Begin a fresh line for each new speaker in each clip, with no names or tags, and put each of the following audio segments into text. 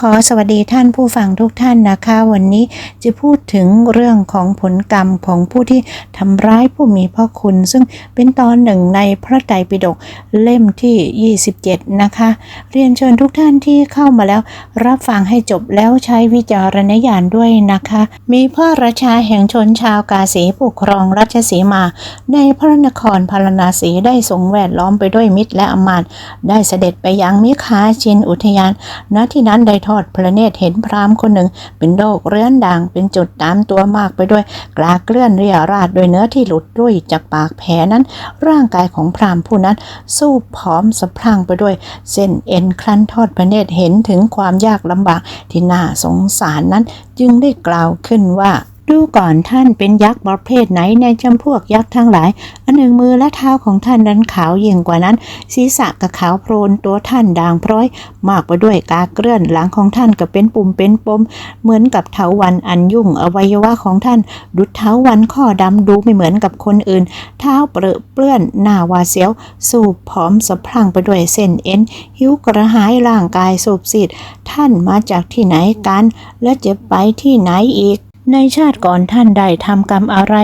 ขอสวัสดีท่านผู้ฟังทุกท่านนะคะ วันนี้จะพูดถึงเรื่องของผลกรรมของผู้ที่ทำร้ายผู้มีพระคุณ ซึ่งเป็นตอนหนึ่งในพระไตรปิฎกเล่มที่ 27 นะคะ เรียนเชิญทุกท่านที่เข้ามาแล้ว รับฟังให้จบแล้วใช้วิจารณญาณด้วยนะคะ มีพระราชาแห่งชนชาวกาสีปกครองราชสีมา ในพระนครพาราสีได้ทรงแวดล้อมไปด้วยมิตรและอมาตได้เสด็จไปยังมิคาชินอุทยานณที่นั้นได้ทอดพระเนตรเห็นพราหมณ์คนหนึ่ง เป็นโรคเรื้อนด่างเป็นจุดตามตัวมากไปด้วย กลาเกลื่อนเรียราดโดยเนื้อที่หลุดรุ่ยจากปากแผลนั้น ร่างกายของพราหมณ์ผู้นั้น สู้ผอมสะพรั่งไปด้วย เส้นเอ็นคลันทอดพระเนตรเห็นถึงความยากลำบากที่น่าสงสารนั้น จึงได้กล่าวขึ้นว่า ดูก่อนท่านเป็นยักษ์ประเภทไหนในจำพวกยักษ์ทั้งหลาย อันหนึ่งมือและเท้าของท่านนั้นขาวยิ่งกว่านั้น ศีรษะกับขาวโพลนตัวท่านด่างพร้อย มากไปด้วยกาเกลื่อนหลังของท่านก็เป็นปุ่มเป็นปม เหมือนกับเถาวันอันยุ่งอวัยวะของท่าน ดุดเถาวันข้อดำดูไม่เหมือนกับคนอื่น เท้าเปรอะเปื้อนหน้าวาเสียว สูบผอมสะพรั่งไปด้วยเส้นเอ็น หิวกระหายร่างกายสูบซีดท่านมาจากที่ไหนกัน และจะไปที่ไหนอีก ในชาติก่อนท่านได้ทำกรรมอะไร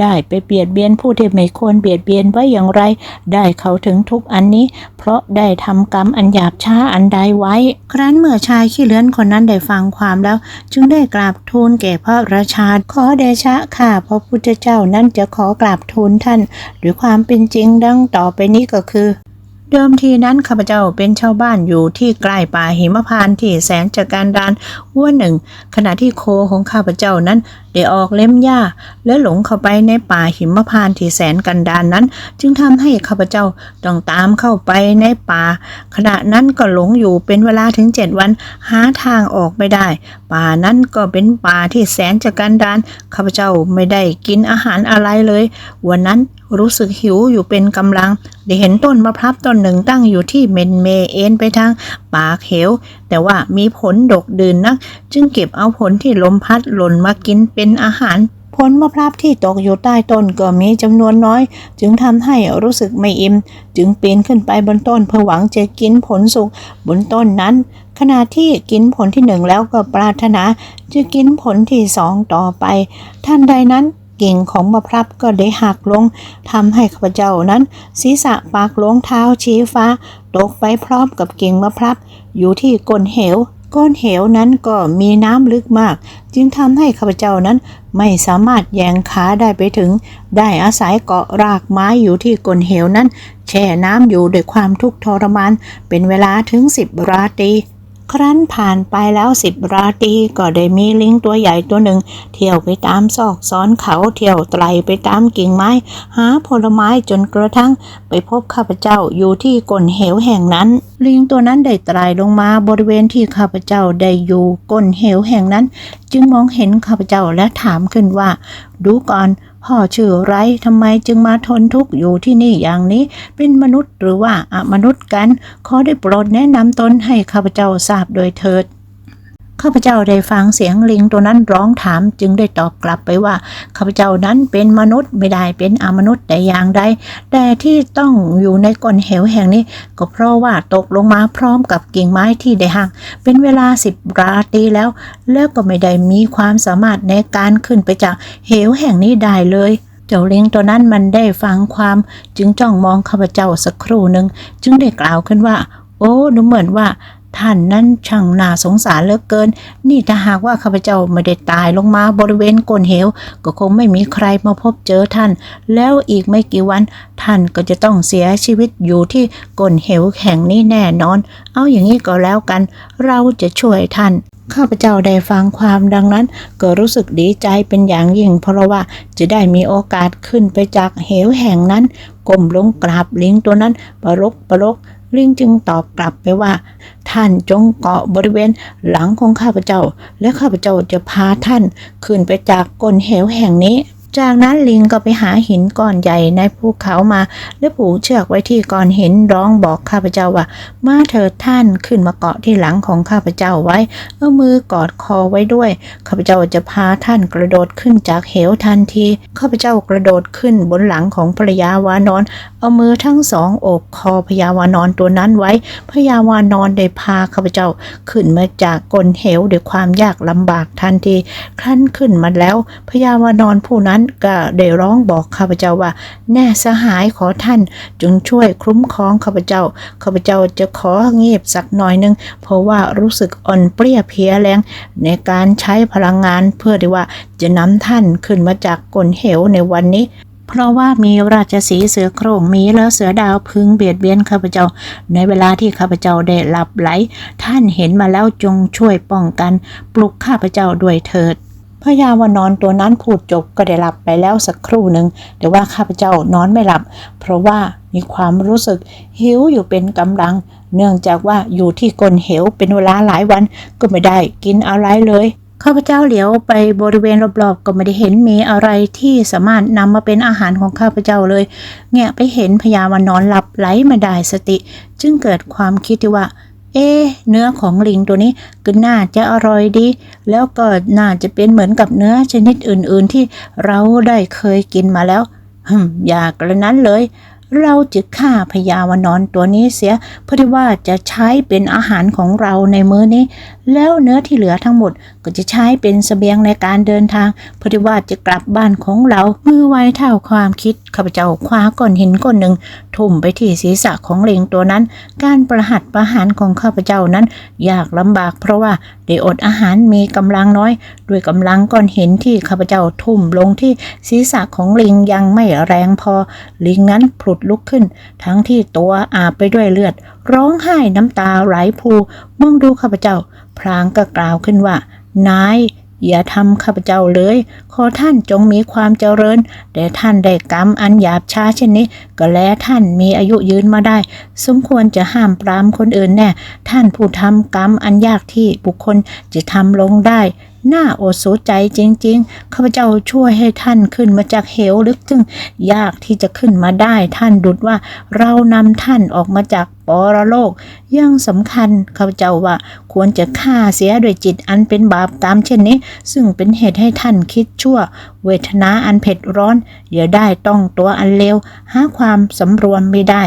ได้ไปเบียดเบียนผู้ที่ไม่ควรเบียดเบียนไว้อย่างไร ได้เขาถึงทุกอันนี้ เพราะได้ทำกรรมอันหยาบช้าอันใดไว้ ครั้นเมื่อชายขี้เลื้อนคนนั้นได้ฟังความแล้ว จึงได้กราบทูลแก่พระราชาขอเดชะข้าพระพุทธเจ้านั้นจะขอกราบทูลท่านด้วยความเป็นจริงดังต่อไปนี้ก็คือ เดิมทีนั้นข้าพเจ้าเป็นชาวบ้านอยู่ที่ใกล้ป่าหิมพานต์ที่แสนจะการดานวัวหนึ่ง ขณะที่โคของข้าพเจ้านั้นได้ออกเล็มหญ้า และหลงเข้าไปในป่าหิมพานต์ที่แสนกันดานนั้น จึงทำให้ข้าพเจ้าต้องตามเข้าไปในป่า ขณะนั้นก็หลงอยู่เป็นเวลาถึงเจ็ดวันหาทางออกไม่ได้ ป่านั้นก็เป็นป่าที่แสนจะกันดานข้าพเจ้าไม่ได้กินอาหารอะไรเลย วันนั้น รู้สึกหิวอยู่เป็นกำลัง ได้เห็นต้นมะพร้าวต้นหนึ่งตั้งอยู่ที่เมนเมเอ็นไปทางปากเหว แต่ว่ามีผลดกดื่นนัก จึงเก็บเอาผลที่ลมพัดหล่นมากินเป็นอาหารผลมะพร้าวที่ตกอยู่ใต้ต้นก็มีจำนวนน้อย จึงทำให้รู้สึกไม่อิ่ม จึงปีนขึ้นไปบนต้นเพื่อหวังจะกินผลสุกบนต้นนั้น ขณะที่กินผลที่หนึ่งแล้วก็ปรารถนา จะกินผลที่สองต่อไป ท่านใดนั้น กิ่งของมะพร้าวก็ได้หักลงทำให้ข้าพเจ้านั้น ศีรษะปากลวงเท้าชี้ฟ้า ตกไปพร้อมกับกิ่งมะพร้าวอยู่ที่ก้นเหวก้นเหวนั้นก็มีน้ำลึกมาก จึงทำให้ข้าพเจ้านั้นไม่สามารถแยงขาได้ไปถึง ได้อาศัยเกาะรากไม้อยู่ที่ก้นเหวนั้น แช่น้ำอยู่ด้วยความทุกข์ทรมาน เป็นเวลาถึงสิบราตรี ครั้นผ่านไปแล้วสิบราตรีก็ได้มีลิงตัวใหญ่ตัวหนึ่ง เที่ยวไปตามซอกซ้อนเขาเที่ยวไตรไปตามกิ่งไม้ หาผลไม้จนกระทั่งไปพบข้าพเจ้าอยู่ที่ก้นเหวแห่งนั้น ลิงตัวนั้นได้ไตรลงมาบริเวณที่ข้าพเจ้าได้อยู่ก้นเหวแห่งนั้น จึงมองเห็นข้าพเจ้าและถามขึ้นว่า ดูก่อน พ่อชื่อไรทำไมจึงมาทนทุกข์อยู่ที่นี่อย่างนี้ เป็นมนุษย์หรือว่าอมนุษย์กัน ขอได้โปรดแนะนำตนให้ข้าพเจ้าทราบโดยเถิด ข้าพเจ้าได้ฟังเสียงลิงตัวนั้นร้องถามจึงได้ตอบกลับไปว่าข้าพเจ้านั้นเป็นมนุษย์ไม่ได้เป็นอมนุษย์แต่อย่างใดแต่ที่ต้องอยู่ในก้นเหวแห่งนี้ ก็เพราะว่าตกลงมาพร้อมกับกิ่งไม้ที่ได้หักเป็นเวลาสิบราตรีแล้ว แล้วก็ไม่ได้มีความสามารถในการขึ้นไปจากเหวแห่งนี้ได้เลยเจ้าลิงตัวนั้นมันได้ฟังความจึงจ้องมองข้าพเจ้าสักครู่หนึ่งจึงได้กล่าวขึ้นว่า โอ้ดูเหมือนว่า ท่านนั้นช่างน่าสงสารเหลือเกิน นี่ถ้าหากว่าข้าพเจ้าไม่ได้ตายลงมาบริเวณก้นเหว ก็คงไม่มีใครมาพบเจอท่าน แล้วอีกไม่กี่วัน ท่านก็จะต้องเสียชีวิตอยู่ที่ก้นเหวแห่งนี้แน่นอน เอาอย่างนี้ก็แล้วกัน เราจะช่วยท่านข้าพเจ้าได้ฟังความดังนั้น ก็รู้สึกดีใจเป็นอย่างยิ่งเพราะว่าจะได้มีโอกาสขึ้นไปจากเหวแห่งนั้นก้มลงกราบลิงตัวนั้นประรกประรก ลิงจึงตอบกลับไปว่า ท่านจงเกาะบริเวณหลังของข้าพเจ้า และข้าพเจ้าจะพาท่านขึ้นไปจากก้นเหวแห่งนี้ จากนั้นลิงก็ไปหาหินก้อนใหญ่ในภูเขามาและผูกเชือกไว้ที่ก้อนหินร้องบอกข้าพเจ้าว่า มาเถิดท่านขึ้นมาเกาะที่หลังของข้าพเจ้าไว้ เอามือกอดคอไว้ด้วย ข้าพเจ้าจะพาท่านกระโดดขึ้นจากเหวทันที ข้าพเจ้ากระโดดขึ้นบนหลังของภรยาวานอน เอามือทั้งสองโอบคอพญาวานอนตัวนั้นไว้พญาวานอนได้พาข้าพเจ้าขึ้นมาจากก้นเหวด้วยความยากลำบากทันที ครั้นขึ้นมาแล้วพญาวานอนผู้นั้นก็ได้ร้องบอกข้าพเจ้าว่า แน่สหายขอท่าน จงช่วยคุ้มครองข้าพเจ้า ข้าพเจ้าจะขอเงียบสักหน่อยหนึง เพราะว่ารู้สึกอ่อนเปรี้ยเพลียแรง ในการใช้พลังงานเพื่อที่ว่าจะนำท่านขึ้นมาจากก้นเหวในวันนี้เพราะว่ามีราชสีเสือโคร่งมีและเสือดาวพึงเบียดเบียนข้าพเจ้า ในเวลาที่ข้าพเจ้าได้หลับไหล ท่านเห็นมาแล้วจงช่วยป้องกัน ปลุกข้าพเจ้าด้วยเถิด พญาวานอนตัวนั้นพูดจบก็ได้หลับไปแล้วสักครู่หนึ่งแต่ว่าข้าพเจ้านอนไม่หลับ เพราะว่ามีความรู้สึกหิวอยู่เป็นกำลัง เนื่องจากว่าอยู่ที่ก้นเหวเป็นเวลาหลายวันก็ไม่ได้กินอะไรเลยข้าพเจ้าเหลียวไปบริเวณรอบๆก็ไม่ได้เห็นมีอะไรที่สามารถนำมาเป็นอาหารของข้าพเจ้าเลยแงะไปเห็นพญาวานอนหลับไหลมาได้สติ จึงเกิดความคิดที่ว่า เอ๊เนื้อของลิงตัวนี้ก็น่าจะอร่อยดี แล้วก็น่าจะเป็นเหมือนกับเนื้อชนิดอื่นๆที่เราได้เคยกินมาแล้วฮึมอย่ากระนั้นเลย เราจะฆ่าพญาวนอนตัวนี้เสีย เพื่อที่ว่าจะใช้เป็นอาหารของเราในมื้อนี้ แล้วเนื้อที่เหลือทั้งหมดก็จะใช้เป็นเสบียงในการเดินทางเพื่อที่ว่าจะกลับบ้านของเรามือไวเท่าความคิดข้าพเจ้าคว้าก้อนหินก้อนหนึ่งทุ่มไปที่ศีรษะของเลงตัวนั้น การประหัตประหารของข้าพเจ้านั้น ยากลำบากเพราะว่าได้อดอาหารมีกำลังน้อย ด้วยกำลังก้อนหินที่ข้าพเจ้าทุ่มลงที่ศีรษะของลิงยังไม่แรงพอ ลิงนั้นผลุดลุกขึ้น ทั้งที่ตัวอาบไปด้วยเลือด ร้องไห้น้ำตาไหลพูมองดูข้าพเจ้า พลางก็กล่าวขึ้นว่า นาย อย่าทำข้าพเจ้าเลย ขอท่านจงมีความเจริญ แต่ท่านได้กรรมอันหยาบช้าเช่นนี้ ก็แลท่านมีอายุยืนมาได้ สมควรจะห้ามปรามคนอื่นแน่ ท่านผู้ทำกรรมอันยากที่บุคคลจะทำลงได้ น่าโอดสูใจจริง ๆ ข้าพเจ้าช่วยให้ท่านขึ้นมาจากเหวลึกซึ่งยากที่จะขึ้นมาได้ท่านดุดว่าเรานำท่านออกมาจากปรโลก ยังสำคัญข้าพเจ้าว่าควรจะฆ่าเสียด้วยจิตอันเป็นบาปตามเช่นนี้ ซึ่งเป็นเหตุให้ท่านคิดชั่ว เวทนาอันเผ็ดร้อนอย่าได้ต้องตัวอันเลวหาความสำรวมไม่ได้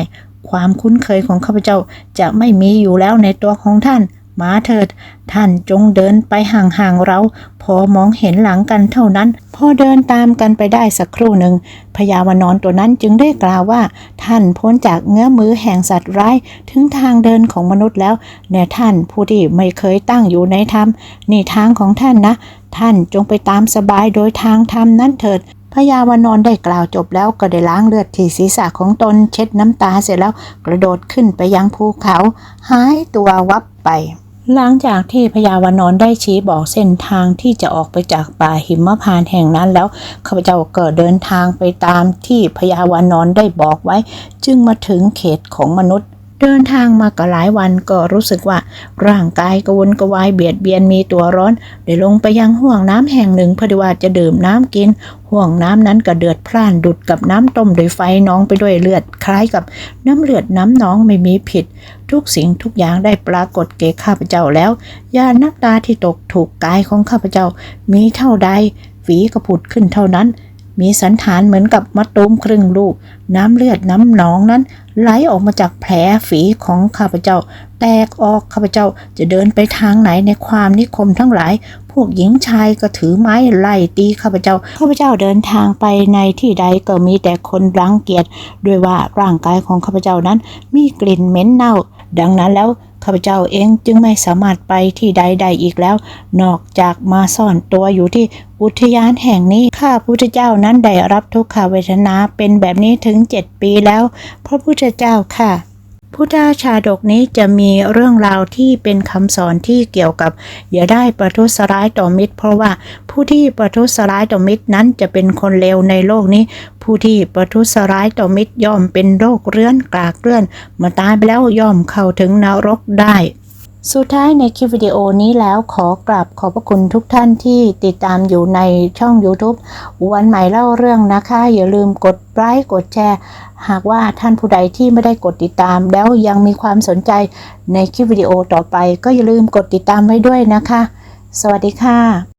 ความคุ้นเคยของข้าพเจ้าจะไม่มีอยู่แล้วในตัวของท่าน มาเถิด ท่านจงเดินไปห่างๆเรา พอมองเห็นหลังกันเท่านั้น พอเดินตามกันไปได้สักครู่หนึ่งพญาวนอนตัวนั้นจึงได้กล่าวว่า ท่านพ้นจากเงื้อมือแห่งสัตว์ร้ายถึงทางเดินของมนุษย์แล้วแน่ท่านผู้ที่ไม่เคยตั้งอยู่ในธรรมนี่ทางของท่านนะ ท่านจงไปตามสบายโดยทางธรรมนั้นเถิดพญาวานอนได้กล่าวจบแล้วก็ได้ล้างเลือดที่ศีรษะของตนเช็ดน้ำตาเสร็จแล้วกระโดดขึ้นไปยังภูเขา หายตัววับไป หลังจากที่พญาวานอนได้ชี้บอกเส้นทางที่จะออกไปจากป่าหิมพานต์แห่งนั้นแล้วข้าพเจ้าก็เดินทางไปตามที่พญาวานอนได้บอกไว้ จึงมาถึงเขตของมนุษย์ เดินทางมาก็หลายวันก็รู้สึกว่า ร่างกายกระวนกระวายเบียดเบียนมีตัวร้อนได้ลงไปยังห่วงน้ำแห่งหนึ่งเพื่อดีว่าจะดื่มน้ำกิน ห่วงน้ำนั้นก็เดือดพร่านดุดกับน้ำต้มโดยไฟน้องไปด้วยเลือดคล้ายกับน้ำเลือดน้ำน้องไม่มีผิด ทุกสิ่งทุกอย่างได้ปรากฏแก่ข้าพเจ้าแล้วยานักตาที่ตกถูกกายของข้าพเจ้ามีเท่าใดฝีกระผุดขึ้นเท่านั้น มีสันฐานเหมือนกับมะตูมครึ่งลูก น้ำเลือดน้ำหนองนั้น ไหลออกมาจากแผลฝีของข้าพเจ้า แตกออกข้าพเจ้าจะเดินไปทางไหนในความนิคมทั้งหลาย พวกหญิงชายก็ถือไม้ไล่ตีข้าพเจ้า ข้าพเจ้าเดินทางไปในที่ใดก็มีแต่คนรังเกียจด้วยว่าร่างกายของข้าพเจ้านั้นมีกลิ่นเหม็นเน่า ดังนั้นแล้ว ข้าพเจ้าเองจึงไม่สามารถไปที่ใดใดอีกแล้ว นอกจากมาซ่อนตัวอยู่ที่อุทยานแห่งนี้ข้าพุทธเจ้านั้นได้รับทุกขเวทนาเป็นแบบนี้ถึงเจ็ดปีแล้ว พระพุทธเจ้าค่ะ พุทธชาดกนี้จะมีเรื่องราวที่เป็นคำสอนที่เกี่ยวกับ อย่าได้ประทุษร้ายต่อมิตร เพราะว่าผู้ที่ประทุษร้ายต่อมิตรนั้นจะเป็นคนเลวในโลกนี้ ผู้ที่ประทุษร้ายต่อมิตรย่อมเป็นโรคเรื้อนกลากเรื้อนเมื่อตายไปแล้วย่อมเข้าถึงนรกได้ สุดท้ายในคลิปวิดีโอนี้แล้วขอกราบขอบพระคุณทุกท่านที่ติดตามอยู่ในช่อง YouTube วันใหม่เล่าเรื่องนะคะ อย่าลืมกดไลค์กดแชร์ หากว่าท่านผู้ใดที่ไม่ได้กดติดตาม แล้วยังมีความสนใจในคลิปวิดีโอต่อไป ก็อย่าลืมกดติดตามไว้ด้วยนะคะ สวัสดีค่ะ